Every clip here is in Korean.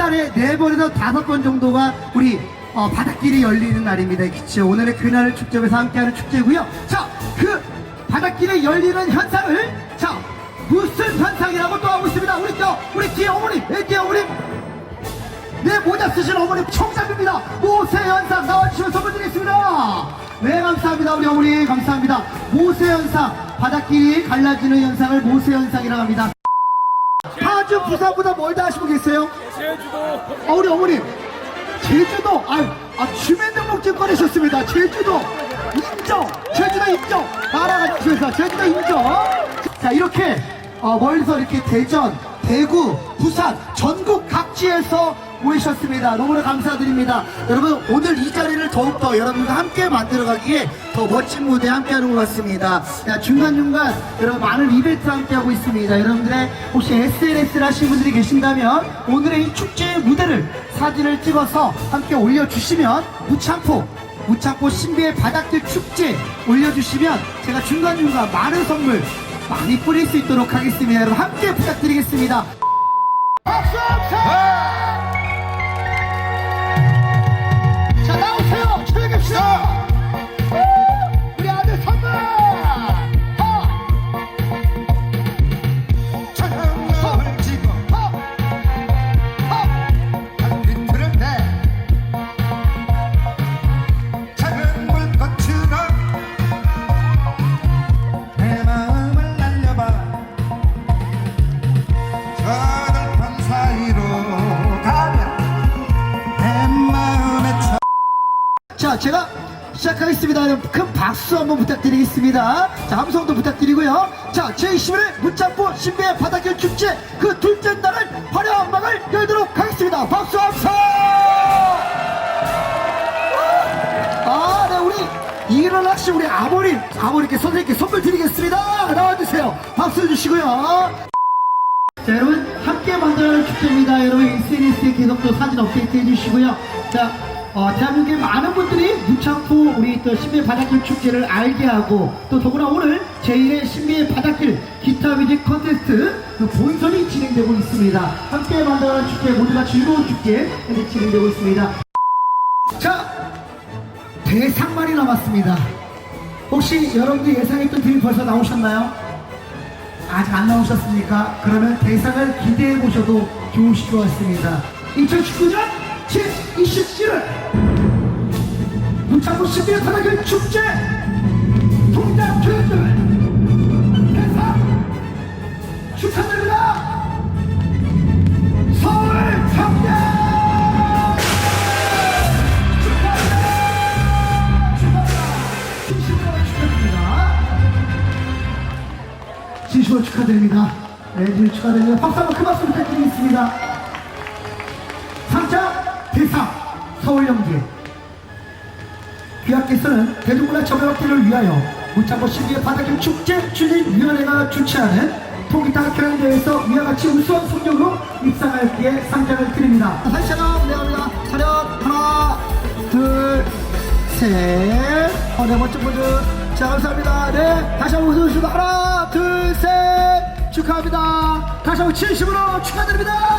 달에 네 번에서 다섯 번 정도가 우리 어, 바닷길이 열리는 날입니다. 그쵸? 오늘의 그날을 축제에서 함께하는 축제고요. 자, 그 바닷길에 열리는 현상을 자 무슨 현상이라고 또 하고 있습니다. 우리 또 우리 뒤에 어머님, 네, 뒤에 어머님. 네, 모자 쓰신 어머님 청장입니다. 모세 현상 나와주시면 선물 드리겠습니다. 네, 감사합니다. 우리 어머니, 감사합니다. 모세 현상, 바닷길이 갈라지는 현상을 모세 현상이라고 합니다. 부산보다 멀다 하시고 계세요? 제주도 어, 우리 어머님, 제주도, 아, 아, 주민등록증 꺼내셨습니다. 제주도, 인정! 제주도 인정! 알아가지면서 제주도 인정! 자, 이렇게, 어, 멀리서 이렇게 대전, 대구, 부산, 전국 각지에서 모이셨습니다. 너무나 감사드립니다. 여러분, 오늘 이 자리를 더욱더 여러분과 함께 만들어가기에 더 멋진 무대 함께하는 것 같습니다. 자, 중간중간 여러분 많은 이벤트 함께하고 있습니다. 여러분들의 혹시 SNS를 하신 분들이 계신다면 오늘의 이 축제 무대를 사진을 찍어서 함께 올려주시면 무창포 무창포 신비의 바닥들 축제 올려주시면 제가 중간중간 많은 선물 많이 뿌릴 수 있도록 하겠습니다. 여러분 함께 부탁드리겠습니다. 박수! 자 나오세요 출격시다 자, 제가 시작하겠습니다. 큰 박수 한번 부탁드리겠습니다. 자, 함성도 부탁드리고요. 자, 제21회 문창포 신비의 바닷길 축제 그 둘째 날을 화려한 막을 열도록 하겠습니다. 박수 함성! 아, 네, 우리 일어나시 우리 아버님, 아버님께 선생님께 선물 드리겠습니다. 나와주세요. 박수 주시고요. 자 여러분 함께 만들어가는 축제입니다 여러분 SNS에 계속 또 사진 업데이트 해주시고요 자 어, 대한민국의 많은 분들이 무창포 우리 또 신비의 바닷길 축제를 알게 하고 또 더구나 오늘 제1회 신비의 바닷길 기타 뮤직 컨테스트 그 본선이 진행되고 있습니다 함께 만들어가는 축제 모두가 즐거운 축제 현재 진행되고 있습니다 자 대상만이 남았습니다 혹시 여러분들 예상했던 팀이 벌써 나오셨나요? 아직 안 나오셨습니까? 그러면 대상을 기대해 보셔도 좋으실 것 같습니다. 2019년 제27회 문창구 신비의 타락의 축제 동작 교육들 대상 축하드립니다. 서울 축하드립니다. 진심으로 축하드립니다. 네, 진심 축하드립니다. 박수 한번 큰 박수 부탁드리겠습니다. 서울영재 귀하께서는 대중문화 전매업계를 위하여 문창고 신비의 바닷길 축제 추진위원회가 주최하는 통기타 경연대회에서 위와 같이 우수한 성적으로 입상할 기에 상장을 드립니다. 다시 차렷 내갑니다. 차렷 하나 둘셋 어, 네 멋진 분들 자 감사합니다. 네 다시 한번 웃어주시고 하나 둘셋 축하합니다. 다시 한번 진심으로 축하드립니다.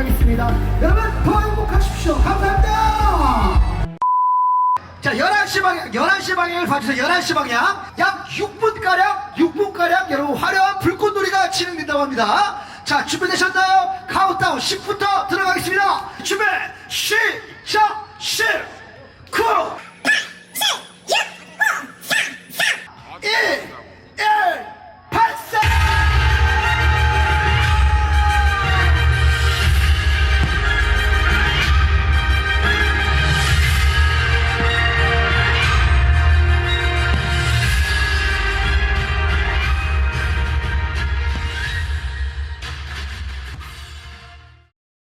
하겠습니다. 여러분 더 행복하십시오. 감사합니다. 자, 11시 방향, 11시 방향을 봐주세요. 11시 방향. 약 6분가량, 6분가량 여러분 화려한 불꽃놀이가 진행된다고 합니다. 자, 준비되셨나요? 카운트다운 10부터 들어가겠습니다. 준비, 시작, 10, 9,